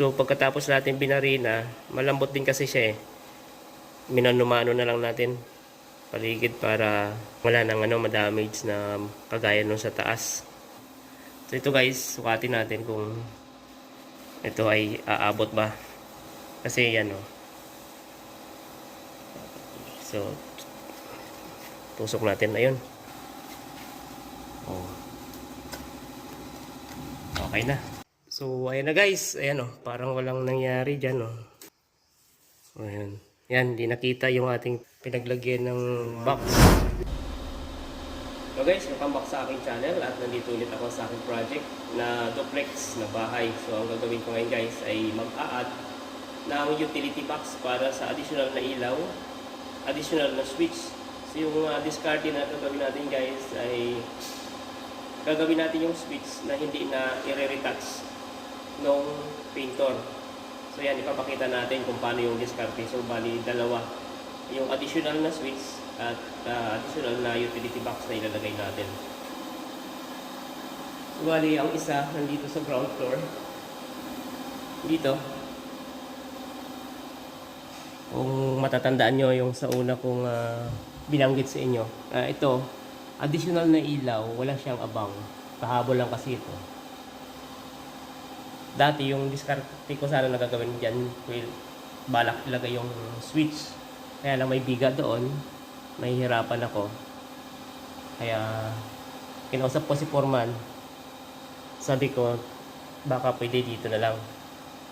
So pagkatapos natin binarina, malambot din kasi siya eh. Minanumano na lang natin paligid para wala nang ano ma-damage na kagaya nung sa taas. So ito guys, sukatin natin kung ito ay aabot ba. Kasi yan oh. So tusok natin na yun. Oh. Okay na. So ayan na guys, ayan oh, parang walang nangyari diyan oh. Ayan. Yan, di nakita yung ating pinaglagyan ng box. So guys, welcome back sa aking channel at nandito ulit ako sa aking project na duplex na bahay. So ang gagawin ko ngayon guys ay mag-a-add ng utility box para sa additional na ilaw, additional na switch. So yung uh, discard na gagawin natin guys ay gagawin natin yung switch na hindi na i-retouch ng painter. So yan, ipapakita natin kung paano yung diskarte. So bali dalawa. Yung additional na switch at uh, additional na utility box na ilalagay natin. So bali, ang isa nandito sa ground floor. Dito. Kung matatandaan nyo yung sa una kong ah, binanggit sa inyo. Ah, ito, additional na ilaw, wala siyang abang. Pahabol lang kasi ito dati yung diskarte ko sana nagagawin dyan will balak ilagay yung switch. Kaya lang may biga doon mahihirapan ako. Kaya kinausap ko si Foreman. Sabi ko baka pwede dito na lang.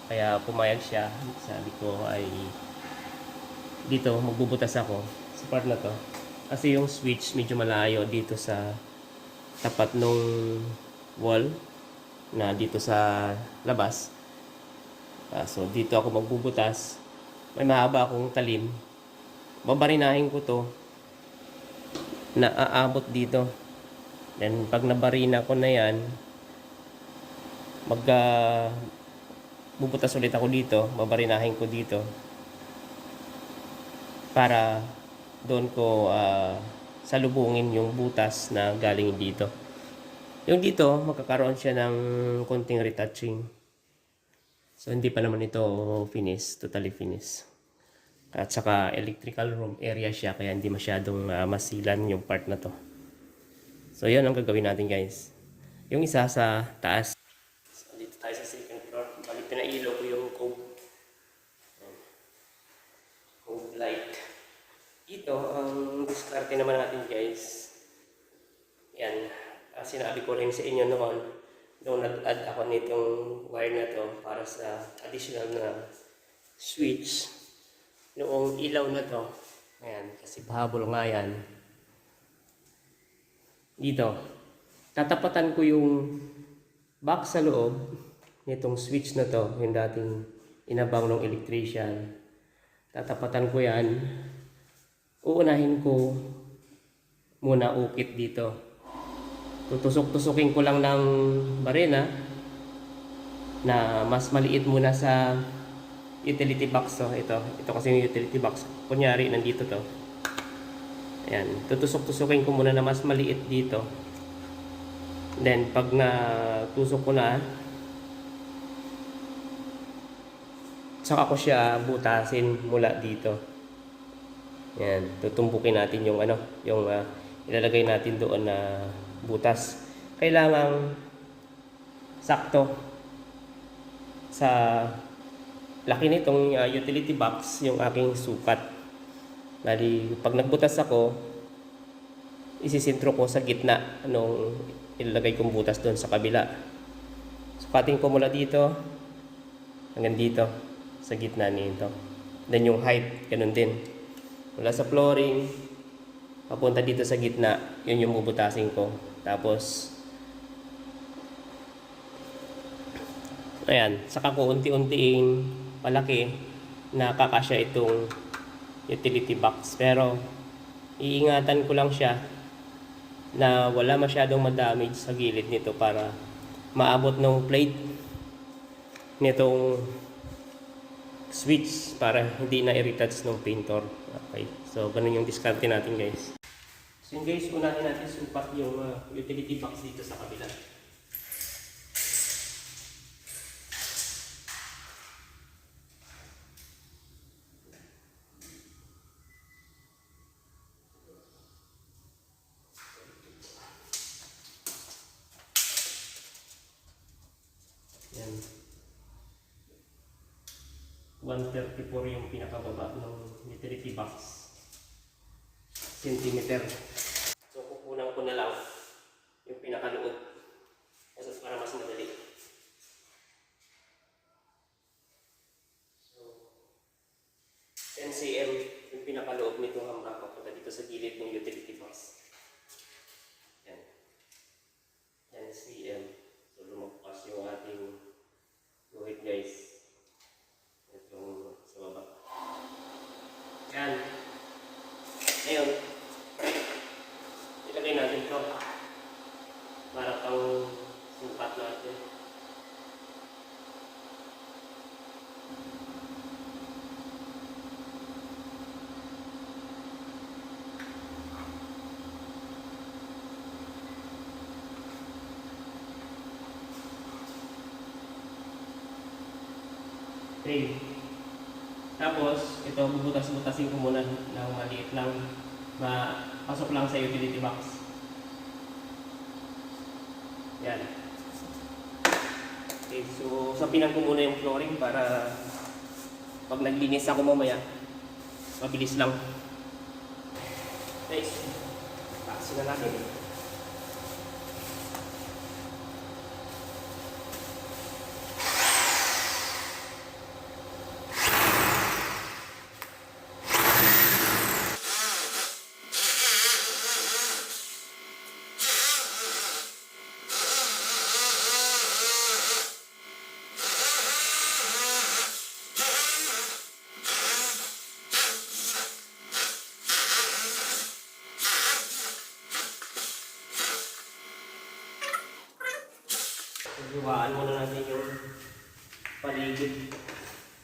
Kaya pumayag siya. Sabi ko ay dito magbubutas ako sa part na to. Kasi yung switch medyo malayo dito sa tapat nung wall na dito sa labas. Ah, so dito ako magbubutas. May mahaba akong talim. Babarinahin ko to na aabot dito. Then pag nabarina ko na yan, mag ah, bubutas ulit ako dito, babarinahin ko dito para doon ko ah, salubungin yung butas na galing dito. Yung dito, magkakaroon siya ng konting retouching. So, hindi pa naman ito finish, totally finish. At saka electrical room area siya, kaya hindi masyadong ah, masilan yung part na to. So, yun ang gagawin natin guys. Yung isa sa taas. So, dito tayo sa second floor. Bali, pinailo ko yung cove. Cove light. Ito, ang diskarte naman natin guys. Yan uh, sinabi ko rin sa inyo noon, nung nag-add ako nitong wire na to para sa additional na switch, noong ilaw na to, ayan, kasi pahabol nga yan, dito, tatapatan ko yung box sa loob nitong switch na to, yung dating inabang ng electrician. Tatapatan ko yan. Uunahin ko muna ukit dito tutusok-tusukin ko lang ng barena na mas maliit muna sa utility box to. Ito, ito kasi yung utility box. Kunyari, nandito to. Ayan, tutusok-tusukin ko muna na mas maliit dito. Then, pag na tusok ko na, saka ko siya butasin mula dito. Ayan, tutumbukin natin yung ano, yung uh, ilalagay natin doon na butas. Kailangang sakto sa laki nitong uh, utility box yung aking sukat. Bali, pag nagbutas ako, isisintro ko sa gitna nung ilalagay kong butas doon sa kabila. Sukatin ko mula dito hanggang dito sa gitna nito. Then yung height, ganun din. Mula sa flooring, papunta dito sa gitna, yun yung bubutasin ko. Tapos, ayan, saka ko unti-untiin palaki na kakasya itong utility box. Pero, iingatan ko lang siya na wala masyadong madamage sa gilid nito para maabot ng plate nitong switch para hindi na i-retouch ng painter. Okay. So, ganun yung diskarte natin guys. So guys, unahin natin supat yung uh, utility box dito sa kabila. Yan. 134 yung pinakababa ng utility box. Centimeter. So, kukunan ko na lang yung pinakaloob. Kasi para mas madali. So, 10 cm yung pinakaloob nitong hambak papunta sa gilid ng utility box. Yan. 10 cm. So, lumagpas yung ating guhit guys. Itong sa baba. Yan. Ngayon, ilagay natin ito. Para pang sukat natin. Okay. Tapos, ito, bubutas-butasin ko muna ng maliit lang. Mapasok lang sa utility box. Yan. Okay, so sapinan ko muna yung flooring para pag naglinis ako mamaya, mabilis lang. Guys, taxi na natin. Hiwaan muna natin yung paligid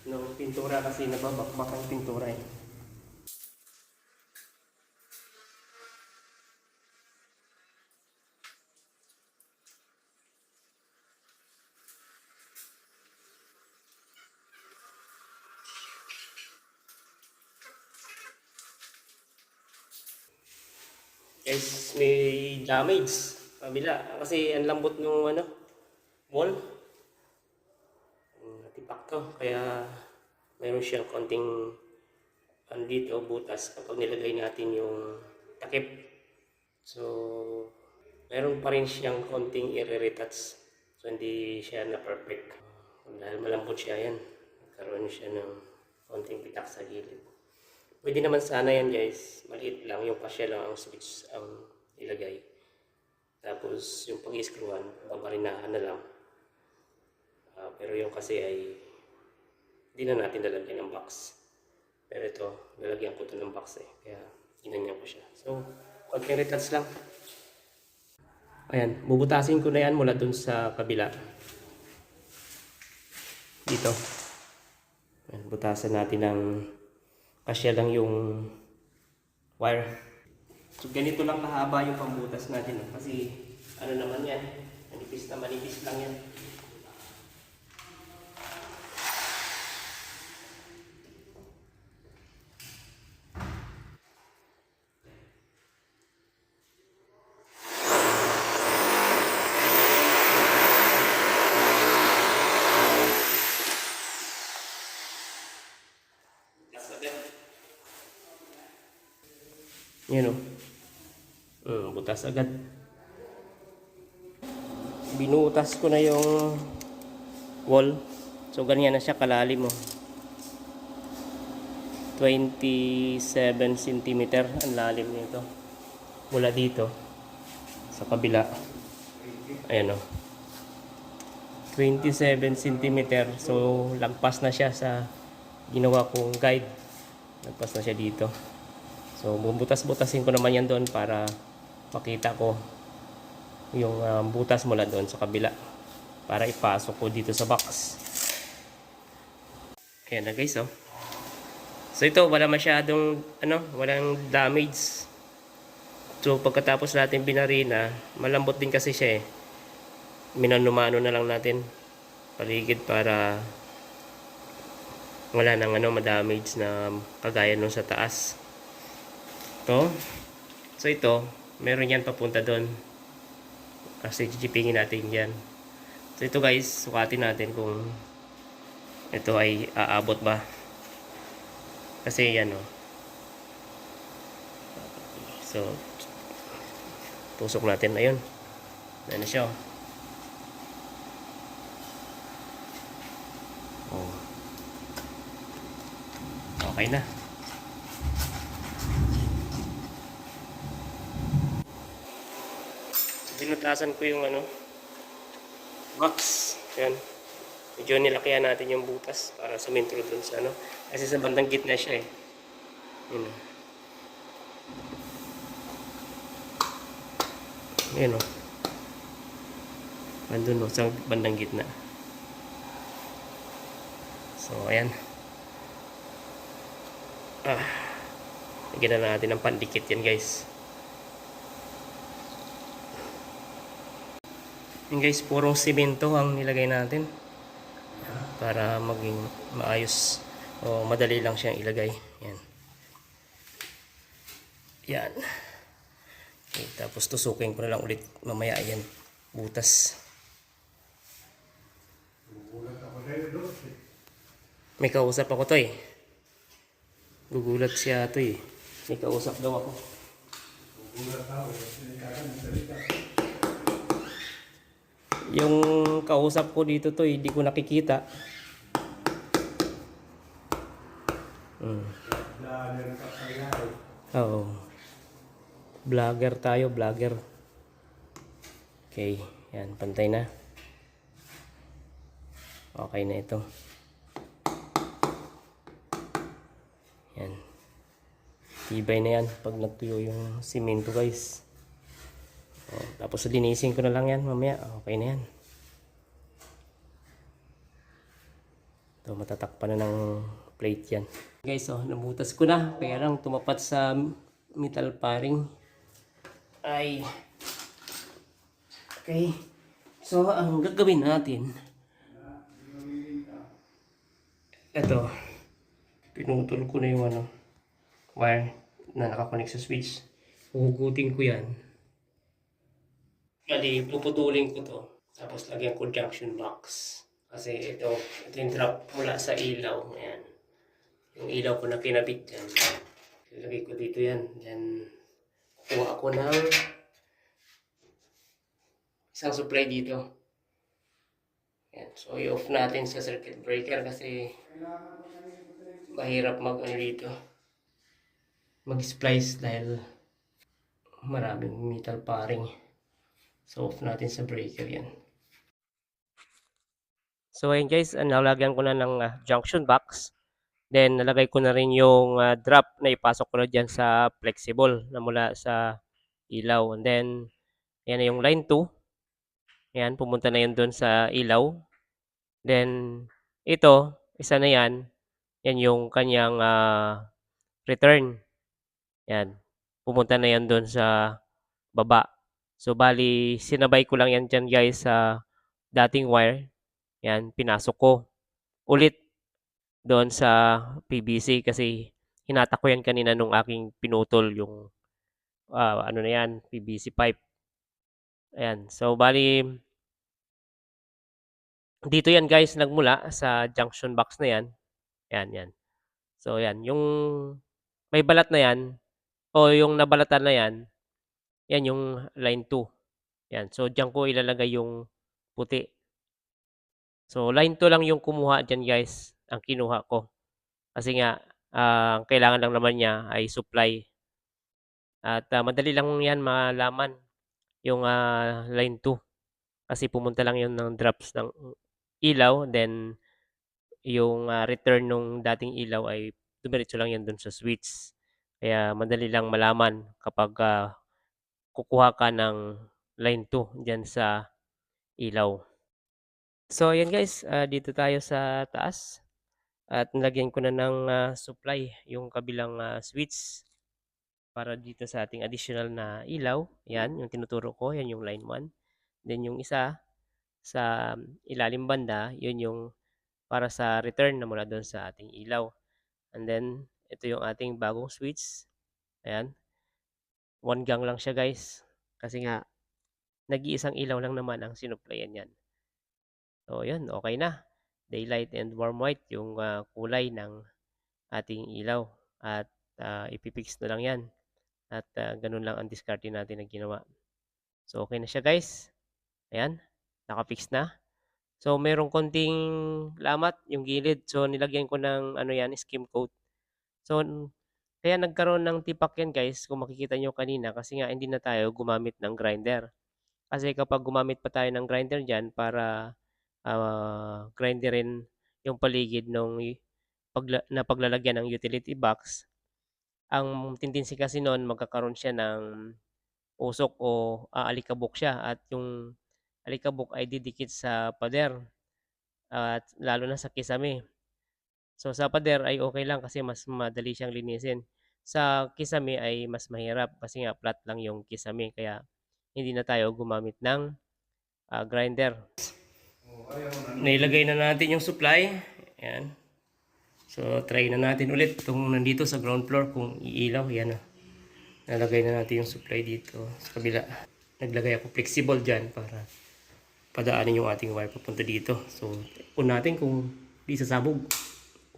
ng pintura kasi nababakbak ang pintura eh. Guys, may damage. Kabila. Kasi ang lambot ng ano, wall. Ang Natipak to. Kaya mayroon siyang konting andito butas kapag nilagay natin yung takip. So, mayroon pa rin siyang konting i-retouch. So, hindi siya na perfect. Dahil malambot siya yan. Nagkaroon siya ng konting pitak sa gilid. Pwede naman sana yan guys. Maliit lang. Yung pasya lang ang switch ang ilagay. Tapos yung pag-screwan, babarinahan na lang. Ah, pero yung kasi ay hindi na natin lalagyan ng box. Pero ito, lalagyan ko to ng box eh. Kaya ginanyan ko siya. So, konting retouch lang. Ayan, bubutasin ko na yan mula dun sa kabila. Dito. Ayan, butasan natin ng kasya lang yung wire. So, ganito lang kahaba yung pambutas natin. Kasi, ano naman yan, manipis na manipis lang yan. Butas agad. Yan o. Mm, butas agad. Binutas ko na yung wall. So, ganyan na siya kalalim mo. 27 cm ang lalim nito. Mula dito sa kabila. Ayan o. 27 cm. So, lagpas na siya sa ginawa kong guide. Lagpas na siya dito. So, bubutas-butasin ko naman yan doon para makita ko yung ah, butas mula doon sa kabila para ipasok ko dito sa box. Ayan na guys, oh. So, ito, wala masyadong, ano, walang damage. So, pagkatapos natin binarina, malambot din kasi siya eh. Minanumano na lang natin paligid para wala nang ano madamage na kagaya nung sa taas. To. So ito, meron yan papunta doon. Kasi jijipingin natin yan. So ito guys, sukatin natin kung ito ay aabot ba. Kasi yan oh. So, tusok natin. Ayun. Ano siya oh. Oh. Okay na. Binutasan ko yung ano box. Yan. Medyo nilakyan natin yung butas para sumintro dun sa ano. Kasi sa bandang gitna siya eh. Yun. oh. Ayan o. Andun o, sa bandang gitna. So, ayan. Ah. Lagyan na natin ng pandikit yan guys. Yan guys, puro simento ang nilagay natin. Para maging maayos o madali lang siyang ilagay. Yan. Yan. Okay, tapos tusukin ko na lang ulit mamaya yan. Butas. May kausap ako to eh. Gugulat siya to eh. May kausap daw ako. Yung kausap ko dito to hindi ko nakikita. Hmm. Oo. Vlogger tayo, vlogger. Okay, yan, pantay na. Okay na ito. Yan. Tibay na yan pag nagtuyo yung simento guys. O, tapos linisin ko na lang yan mamaya. Okay na yan. Ito, matatakpan na ng plate yan. Guys, oh, nabutas ko na. Kaya lang tumapat sa metal paring. Ay. Okay. So, ang gagawin natin. Ito. Pinutol ko na yung ano, wire na nakakonect sa switch. Huhugutin ko yan. Bali, puputulin ko to. Tapos lagyan ko junction box. Kasi ito, ito yung drop mula sa ilaw. Ayan. Yung ilaw ko na kinabit dyan. Ilagay ko dito yan. Then, kuha ako ng isang supply dito. Ayan. So, i-off natin sa circuit breaker kasi mahirap mag ano dito. Mag-splice dahil maraming metal paring. So, off natin sa breaker yan. So, ayun guys, ah, nalagyan ko na ng ah, junction box. Then, nalagay ko na rin yung ah, drop na ipasok ko na dyan sa flexible na mula sa ilaw. And then, yan na yung line 2. Ayan, pumunta na yun doon sa ilaw. Then, ito, isa na yan. Yan yung kanyang ah, return. Yan. Pumunta na yan doon sa baba. So, bali, sinabay ko lang yan dyan guys sa dating wire. Yan, pinasok ko. Ulit doon sa PVC kasi hinata ko yan kanina nung aking pinutol yung ah, ano na yan, PVC pipe. Ayan. So, bali, dito yan guys nagmula sa junction box na yan. Yan, yan. So, yan. Yung may balat na yan, o yung nabalatan na yan, yan yung line 2. Yan. So, dyan ko ilalagay yung puti. So, line 2 lang yung kumuha dyan guys, ang kinuha ko. Kasi nga, ah, ang kailangan lang naman niya ay supply. At ah, madali lang yan malaman yung ah, line 2. Kasi pumunta lang yun ng drops ng ilaw, then yung ah, return nung dating ilaw ay dumiretso lang yan dun sa switch. Kaya madali lang malaman kapag ah, kukuha ka ng line 2 dyan sa ilaw. So, ayan guys, ah, dito tayo sa taas. At nilagyan ko na ng ah, supply yung kabilang ah, switch para dito sa ating additional na ilaw. Yan, yung tinuturo ko, yan yung line 1. Then yung isa sa ilalim banda, yun yung para sa return na mula doon sa ating ilaw. And then, ito yung ating bagong switch. Ayan. One gang lang siya guys. Kasi nga, nag-iisang ilaw lang naman ang sinuplayan yan. So, yun, okay na. Daylight and warm white yung ah, kulay ng ating ilaw. At ah, ipipix na lang yan. At ah, ganun lang ang diskarte natin na ginawa. So, okay na siya guys. Ayan, nakapix na. So, merong konting lamat yung gilid. So, nilagyan ko ng ano yan, skim coat. So, kaya nagkaroon ng tipak yan guys, kung makikita nyo kanina, kasi nga hindi na tayo gumamit ng grinder. Kasi kapag gumamit pa tayo ng grinder dyan para ah, grinderin yung paligid ng pagla- na paglalagyan ng utility box, ang tendency kasi noon magkakaroon siya ng usok o aalikabok siya at yung alikabok ay didikit sa pader at lalo na sa kisame. So sa pader ay okay lang kasi mas madali siyang linisin. Sa kisame ay mas mahirap kasi nga flat lang yung kisame kaya hindi na tayo gumamit ng ah, grinder. Nailagay na natin yung supply. Ayan. So try na natin ulit itong nandito sa ground floor kung iilaw. Yan na. Nalagay na natin yung supply dito sa kabila. Naglagay ako flexible dyan para padaanin yung ating wire papunta dito. So, kung natin kung di sasabog.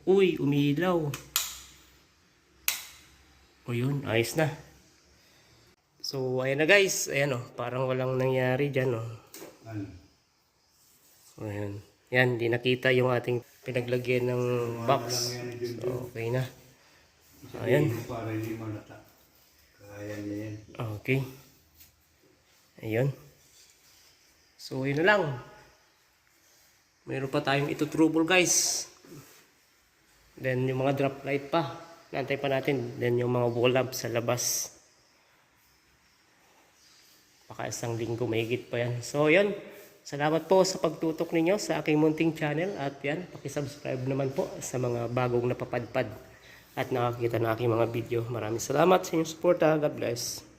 Uy, umilaw. O yun, ayos na. So, ayan na guys. Ayan o, parang walang nangyari dyan o. Ano? O yan. Yan, di nakita yung ating pinaglagyan ng box. Yan dun So, okay na. Ayan. Para hindi malata. Kaya niya yan. Okay. Ayun. So, yun na lang. Mayroon pa tayong ito trouble guys. Then, yung mga drop light pa. Nantay pa natin. Then, yung mga wall lamp sa labas. Baka isang linggo mahigit pa yan. So, yun. Salamat po sa pagtutok ninyo sa aking munting channel. At yan, pakisubscribe naman po sa mga bagong napapadpad at nakakita ng aking mga video. Maraming salamat sa inyong support. God bless.